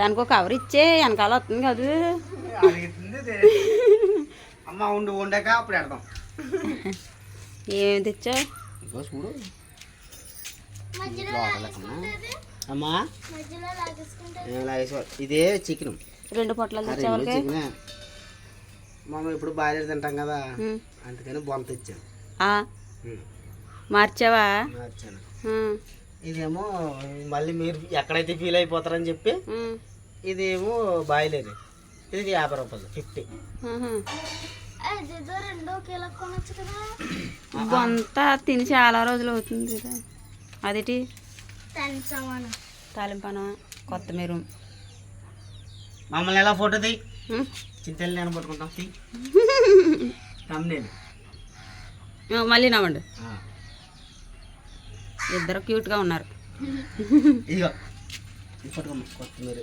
దానికి ఒక కవర్ ఇచ్చే వెనకాల వస్తుంది కాదు. అమ్మ ఉండు వండాక అప్పుడు పెడదాం. ఏమి తెచ్చావు? చూడు. అమ్మా. ఇదే చికెన్. రెండు వాళ్ళకి? చికెనే. మనం ఇప్పుడు బాగా తింటాం కదా. అందుకని బొంత ఇచ్చాను ఆ, మార్చావా? మార్చాను. ఇదేమో మళ్ళీ మీరు ఎక్కడైతే ఫీల్ అయిపోతారని చెప్పి ఇదేమో బాయిలేది ఇది యాభై రూపాయలు ఫిఫ్టీ. బొంత తిని చాలా రోజులు అవుతుంది కదా. అదేటి? తాలింపన? కొత్త మీరు మమ్మల్ని ఎలా ఫోటో తీ చింతలు నేను పట్టుకుంటాం తీ మళ్ళీ నవ్వండి. ఇద్దరు క్యూట్గా ఉన్నారు. ఇదిగో కొత్తిమీర.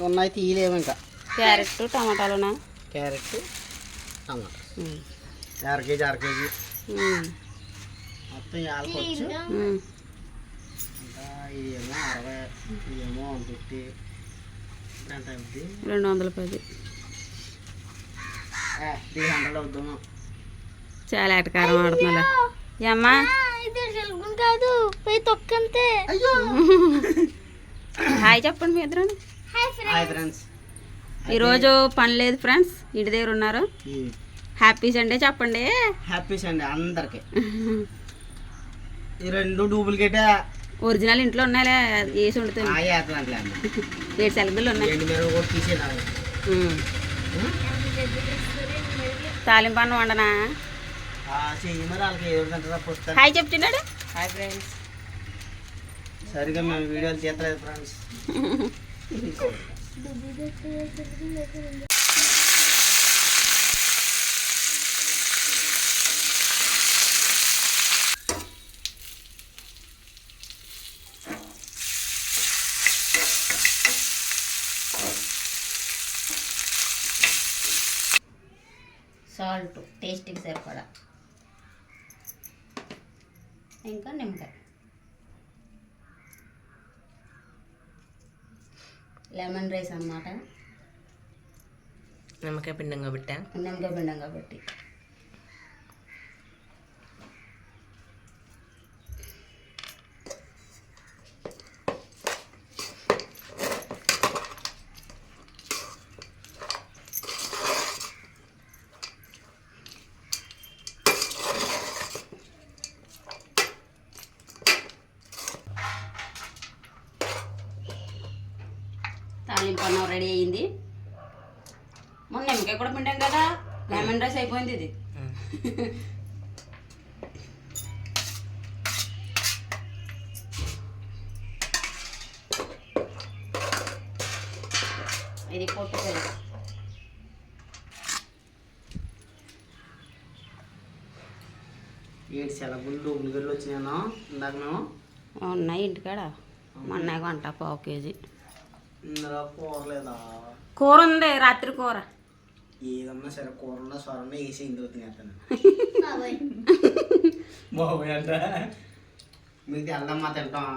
ఉన్నాయి తీయలేము ఇంకా. క్యారెట్ టమాటాలునా? క్యారెట్ టమాటా. అర కేజీ అర కేజీ. మొత్తం యాలకొచ్చు. ఇంకా ఇదేమో అరవై ఇదేమో వన్ ఫిఫ్టీ ఎంత అవుద్ది? రెండు వందల పది. త్రీ హండ్రెడ్ అవుద్దాము చాలా ఎటకారం ఆడుతున్నా ఏమ్మా? కాదు. పోయి తొక్కంతే. హాయ్ చెప్పండి మీ ఇద్దరు హాయ్ ఫ్రెండ్స్ ఈరోజు పని లేదు ఫ్రెండ్స్ ఇంటి దగ్గర ఉన్నారు. హ్యాపీ సండే చెప్పండి. హ్యాపీస్ అండి అందరికి. ఈ రెండు డూప్లికేటే ఒరిజినల్ ఇంట్లో ఉన్నాయిలే వేసి వండుతుంది ఏడు సెలవులు ఉన్నాయి. తాలింపు అన్నం వండనా? హాయ్ చెప్తున్నాడు. హాయ్ ఫ్రెండ్స్ సరిగా మేము వీడియోలు తీయట్లేదు ఫ్రెండ్స్ సాల్ట్ టేస్ట్కి సరిపడా ఇంకా నిమ్మకాయ. లెమన్ రైస్ అన్నమాట నిమ్మకాయ పిండంగా పెట్టా నిమ్మకాయ పిండం కాబట్టి తాలింపు అన్నం రెడీ అయ్యింది. మొన్న నిమ్మకాయ కూడా పిండాం కదా లెమన్ రైస్ అయిపోయింది ఇది. ఇది పెరుగు. ఏడు సెలవులు డూప్లికేట్లు వచ్చినాను ఇందాక మేము ఉన్నాయి ఇంటికాడ. మొన్న వంట పావు కేజీ. కూర ఉంది రాత్రి కూర ఏదన్నా సరే కూరలో సొరలో వేసి ఇందులో తినేస్తాను బాబాయ్ బాబోయ్ అంట మీకు తింటాం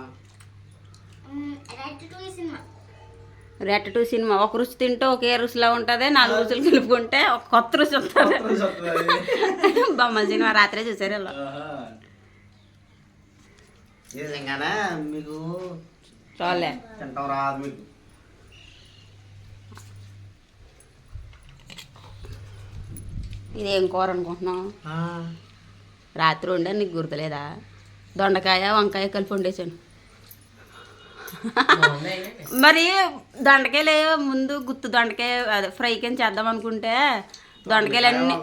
రెట్ట టూ సినిమా ఒక రుచి తింటే ఒకే రుచిలా ఉంటుంది నాలుగు రుచులు కలుపుకుంటే ఒక కొత్త రుచి వస్తుంది బొమ్మల సినిమా రాత్రే చూసారు ఇలా మీకు చాలే తింటాం రాదు మీకు ఇదేం కూర అనుకుంటున్నావు? రాత్రి వండా నీకు గుర్తులేదా? దొండకాయ వంకాయ కలిపి వండేసాను మరి దొండకాయలు ముందు గుత్తు దొండకాయ అదే ఫ్రై కింద చేద్దాం అనుకుంటే దొండకాయలు అన్ని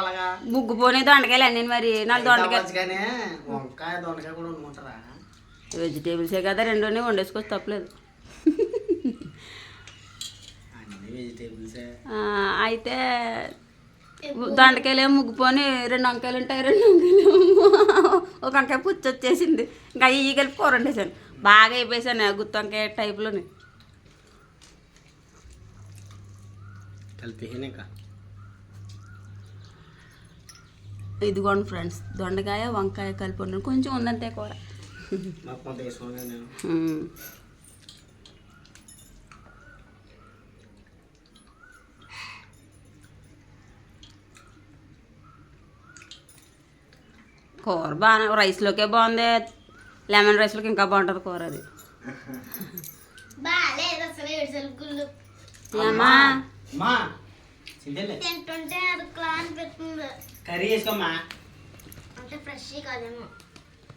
అలాగా. ముగ్గుపోనే దొండకాయలు అన్నీ మరి. వంకాయ దొండకాయ వెజిటేబుల్సే కదా రెండునే వండేసుకోవచ్చు తప్పలేదు అన్ని వెజిటేబుల్సే ఆ, అయితే దొండకాయలు ఏమో ముగ్గుపోని రెండు వంకాయలు ఉంటాయి రెండు వంకాయలు ఒక వంకాయ పుచ్చి వచ్చేసింది. ఇంకా ఇవి కలిపి కూర వండేసాను బాగా అయిపోయాను గుత్తి వంకాయ టైప్లోని. ఇదిగోండి ఫ్రెండ్స్ దొండకాయ వంకాయ కలిపి కొంచెం ఉందంతే కూర మొత్తం తీసుకున్నాను నేను ఉమ్. కూర బాగానే రైస్లోకే బాగుంది. లెమన్ రైస్లోకి ఇంకా బాగుంటుంది కూర అది.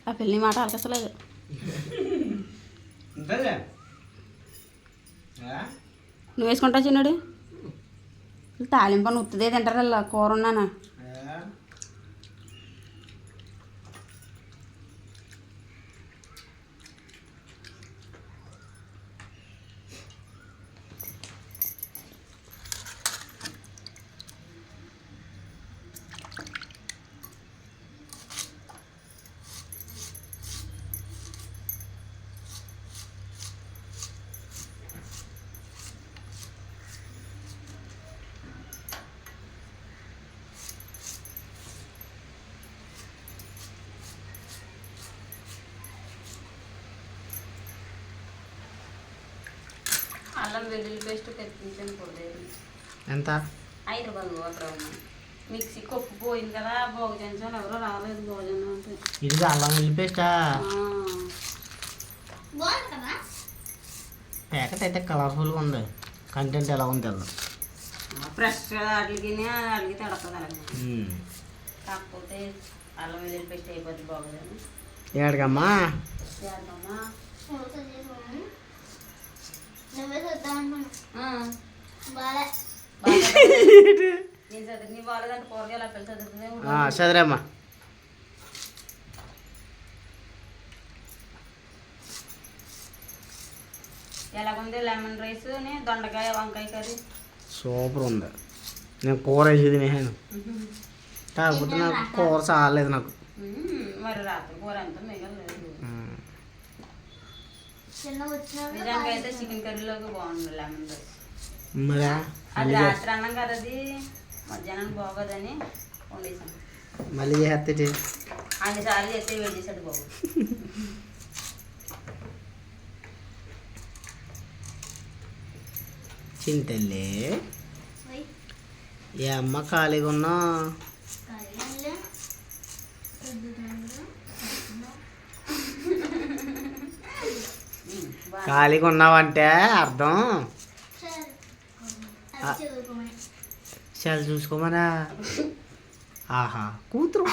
ఆ పెళ్ళి మాట అలకసలేదు నువ్వు వేసుకుంటావు చిన్నడు? తాలింపని ఉత్తుదే తింటారు అలా కూర ఉన్నానా? అల్లం వెల్లుల్లి పేస్ట్ తెప్పించాను పొడి ఎంత? ఐదు రూపాయలు అక్కడ మిక్సీ కొప్పు పోయింది కదా భోజనం ఎవరో రాలేదు భోజనం అంటే. ఇది అల్లం వెల్లి పేస్టా? ఆ. బాగుంది కదా? ప్యాకెట్ అయితే కలర్ఫుల్గా ఉంది. కంటెంట్ ఎలా ఉంది తెల్లం ఫ్రెష్ వాటికి వాటికి అలాగే కాకపోతే అల్లం వెల్లుల్లి పేస్ట్ అయిపోద్ది బాగోదని ఏడకమ్మా చేద్దామా చదిరమ్మా. ఎలాగుంది లెమన్ రైస్ దొండకాయ వంకాయ కర్రీ? సూపర్ ఉంది. నేను కూర వేసి తినేసాను. కాకపోతే నాకు కూర చాలేదు నాకు. మరి రాత్రి కూర ఎంత మిగలేదు. నిజానికి అయితే చికెన్ కర్రీలోకి బాగుంది లెమన్ రైస్. అది రాత్రి అన్నం కదా అది? మధ్యాహ్నానికి బాగోదని వండేసాను. మళ్ళీ చేస్తే అన్ని సార్లు చేస్తే వేడి చేసేది బాగు చింతల్లి ఏ అమ్మ ఖాళీగా ఉన్నా ఖాళీగా ఉన్నావంటే అర్థం చాలా చూసుకోమరా ఆహా కూతురు.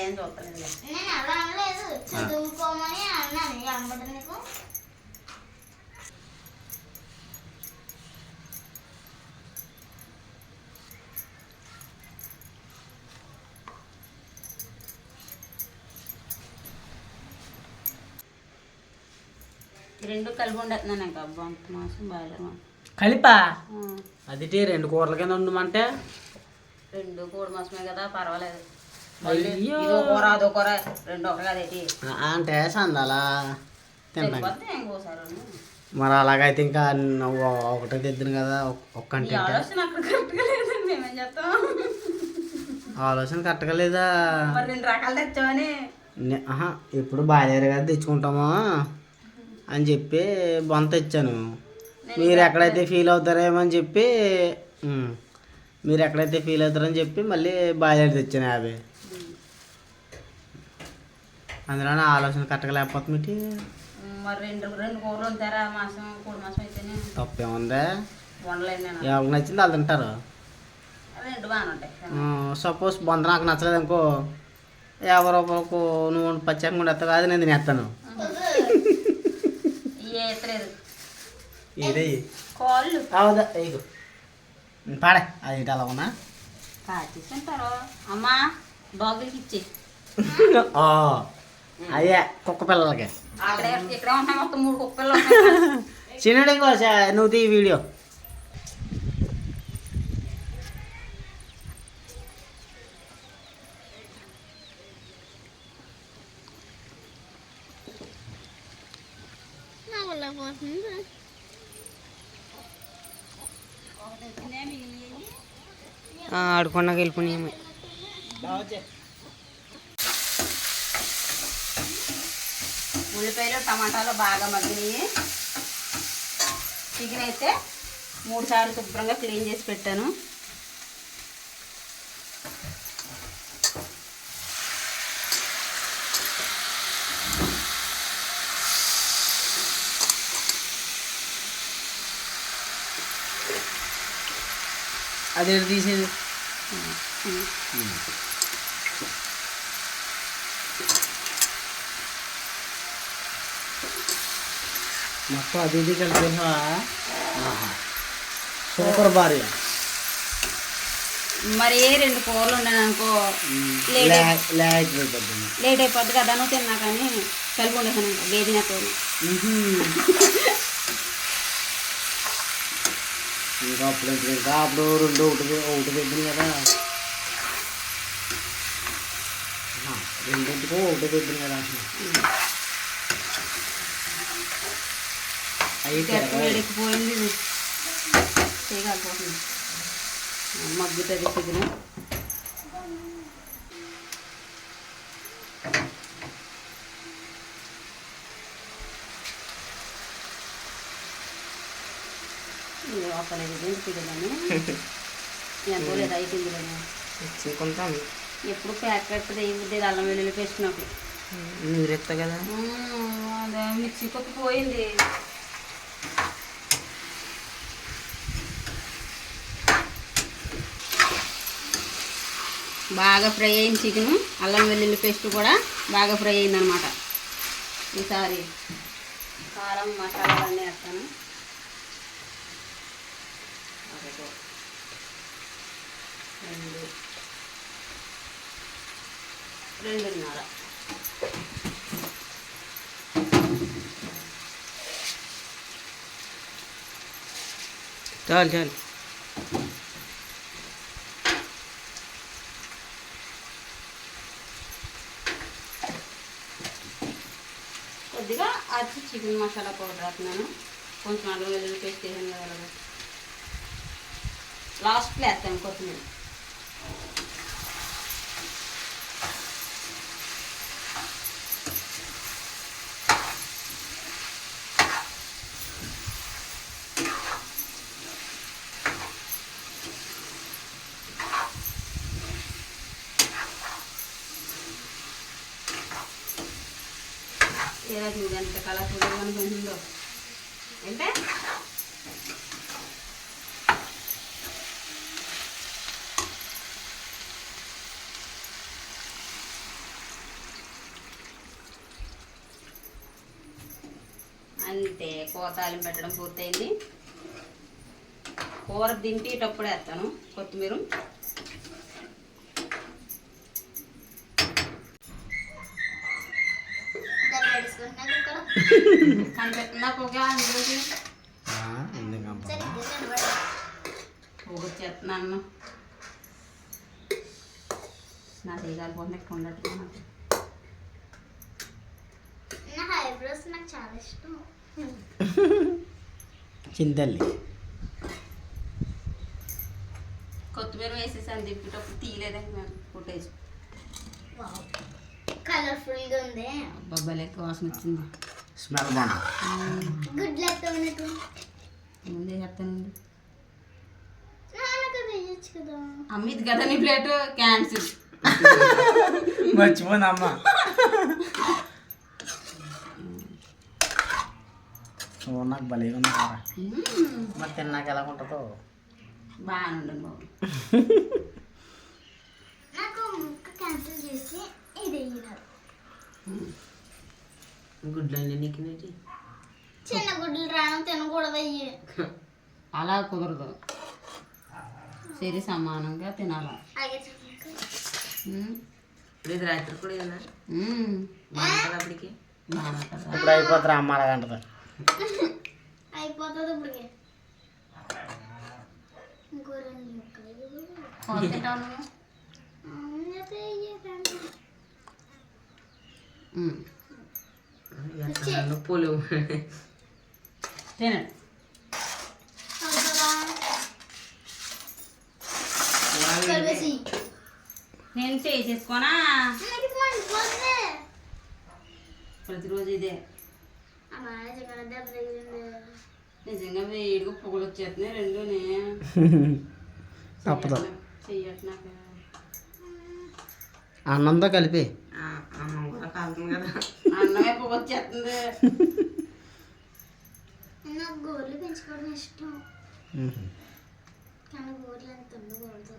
ఏం చూస్తలేదు నేను అలా అనలేదు చదువుకోమని అన్నాను అమ్మడు నీకు ఈ రెండు కలిపి ఉండేస్తున్నాను ఇంకా బంక మాసం కలిపా? అదిటి రెండు కూరల కింద ఉండమంటే? రెండు కోడి మాసమే కదా పర్వాలేదు. మళ్ళీ అయ్యో. ఇదో కూర అదో కూర రెండు ఒకటి కదేటి ఆ, అంటే సందాలా? తింటాం సరిపోతే ఇంకోసారి వండు. మరి అలాగైతే ఇంకా నువ్వు ఒకటే తెద్దును కదా ఒక్- ఒక్క ఈ అంటే? ఆలోచన అక్కడ కరెక్ట్గా లేదండి మేమేం చేస్తాం? ఆలోచన కరెక్ట్గా లేదా? మరి రెండు రకాలు తెచ్చామని. నే- ఆహా ఇప్పుడు బాలేరు కదా తెచ్చుకుంటాము. అని చెప్పి బొంత ఇచ్చాను. మీరు ఎక్కడైతే ఫీల్ అవుతారేమో అని చెప్పి మీరు ఎక్కడైతే ఫీల్ అవుతారని చెప్పి మళ్ళీ బాయిలర్ తెచ్చాను యాభై. అందులోనే ఆలోచన కరెక్ట్గా లేకపోతే మరి రెండు రెండు కూరలు ఉంటారా మాసం? కోడి మాసం అయితేనే. తప్పేముందా? ఎవరికి నచ్చింది వాళ్ళు తింటారు? సపోజ్ బొంద నాకు నచ్చలేదు అనుకో ఎవరో ఒకరికి నువ్వు పచ్చగా ఉండేస్తావు కాదు నేను తినేస్తాను ఏ ఎత్తలేదు ఇదే కాళ్ళు. అవుదా ఇగో పాడే. అది ఇటు అలా ఉన్నా. కాచేసింటారు అమ్మా డాగులకి ఇచ్చి. ఆ, అదే కుక్క పిల్లలకి. ఇక్కడ ఉంటాయి మొత్తం మూడు కుక్కలు ఉంటాయి చిన్నడు ఇంకో నువ్వు తీ వీడియో. నా వల్ల పోతుంది? ఆడుకున్నాక వెళ్ళిపోయినాయి ఉల్లిపాయలు టమాటాలు బాగా మగ్గినాయి. చికెన్ అయితే మూడు సార్లు శుభ్రంగా క్లీన్ చేసి పెట్టాను. అదే తీసేది మొత్తం అది ఇది కలిపేసా సూపర్ భార్య మరి ఏ రెండు కూరలు ఉన్నాను అనుకో లేట్ అయిపోద్ది కదా నువ్వు తిన్నా కానీ కలిపి ఉండేసాను వేదినతో ఇంకా అప్పుడు ఎంత ఇంకా అప్పుడు రెండు ఒకటి ఒకటి తెద్దును కదా. రెండింటికో ఒకటి తెద్దును కదా. చేయగలిపోతుంది మగ్గుతుంది పిల్లలని ఎంతో లేదు అయిపోయింది తెచ్చుకుంటాను ఎప్పుడు ప్యాకెట్ వేయబుద్ది అల్లం వెల్లుల్లి పేస్ట్ నాకు. మీరు ఎత్తా కదా. అదే మిక్సీ కొత్త పోయింది. బాగా ఫ్రై అయిన చికెన్ అల్లం వెల్లుల్లి పేస్ట్ కూడా బాగా ఫ్రై అయింది అనమాట ఈసారి కారం మసాలా అన్నీ వేస్తాను. ఒకటి, రెండు. రెండున్నర. చాలు చాలు. కొద్దిగా అచ్చి చికెన్ మసాలా పౌడర్ వేస్తున్నాను కొంచెం అల్లం వెల్లుల్లి పేస్ట్ వేసాను కదా. లాస్ట్లో వేస్తాను కొత్తిమీర. ఏదో చూడండి కళ కలర్ఫుల్గా ఉందో అంటే కోతాలి పెట్టడం పూర్తయింది. కూర దింపేటప్పుడు వేస్తాను కొత్తిమీర. కనిపెట్టిందా పొగ? అందులోకి. పోగొచ్చేస్తున్నాను నా తీగాలి పోతే ఉండట్టు నా ఐబ్రోస్ నాకు చాలా ఇష్టం. చింతల్లి. కొత్తిమీర వేసేసాను దిప్పేటప్పుడు తీయలేదండి మేము ఫుటేజ్ కలర్ఫుల్గా ఉంది. బొబ్బలు ఎక్కువ వాసన వచ్చింది. స్మెల్ బాగుంది. గుడ్లు ఎట్లా ఉన్నట్టు ముందే చెప్తానండి నాన్నకు వేయచ్చు కదా. అమ్మిది కదా నీ ప్లేట్? క్యాన్సిల్ మర్చిపోయింది అమ్మ. చూడ నాకు భలేగా ఉంది కూర. మరి తిన్నాక ఎలా ఉంటుందో. బాగానే బాబు. నాకు ముక్క క్యాన్సిల్ చేసి ఇది నీకు చిన్న గుడ్లు రావడం తినకూడదు అయ్యి. అలా కుదరదు. సరి సమానంగా తినాలి. ఇది రాత్రి కూడా. అప్పటికి? ఇప్పుడు అయిపోతారా అమ్మ అలాగంటది అయిపోతుంది ఇప్పటికి ఇంకో రెండు. నొప్పులు తినండి. నేను చేసేసుకోనా. ప్రతిరోజు ఇదే. నిజంగా వేడిగా పొగలు వచ్చేస్తున్నాయి రెండునే. తప్పదు. అన్నంతో కలిపి. ఆ, అన్నం కూడా కాలుతుంది కదా. అన్నమే పొగ వచ్చేస్తుంది. నాకు గోర్లు పెంచుకోవడం ఇష్టం. కానీ ఊర్లో ఎంత ఉండకూడదు.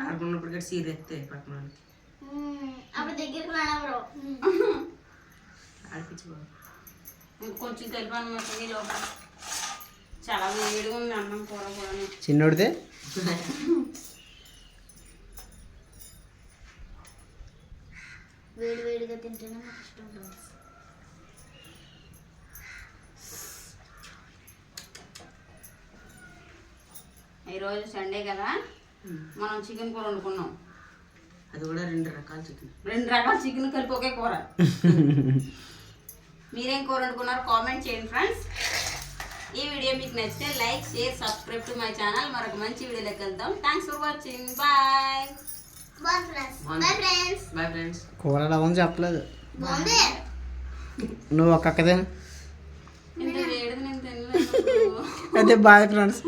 ఆడుకున్నప్పుడు కూడా సీర ఎత్తే పక్కన. అప్పుడు దగ్గరికి రానవరు బాబు కొంచెం కలిపి అనమాట లోపల చాలా వేడిగా ఉంది అన్నం కూర కూడా చిన్నోడితే వేడి వేడిగా తింటేనే నాకు ఇష్టం ఉంటుంది ఈరోజు సండే కదా? మనం చికెన్ కూర వండుకున్నాం. అది కూడా రెండు రకాల చికెన్. రెండు రకాల చికెన్ కలిపి ఒకే కూర. మీరేం కూర వండుకున్నారు కామెంట్ చేయండి ఫ్రెండ్స్. ఈ వీడియో మీకు నచ్చితే like share subscribe to my channel. మరొక మంచి వీడియోలోకి వెళ్దాం thanks for watching bye bye friends కూర ఎలా ఉంది చెప్పలేదు. నువ్వు ఒక్కదే. అదే బాయ్ ఫ్రెండ్స్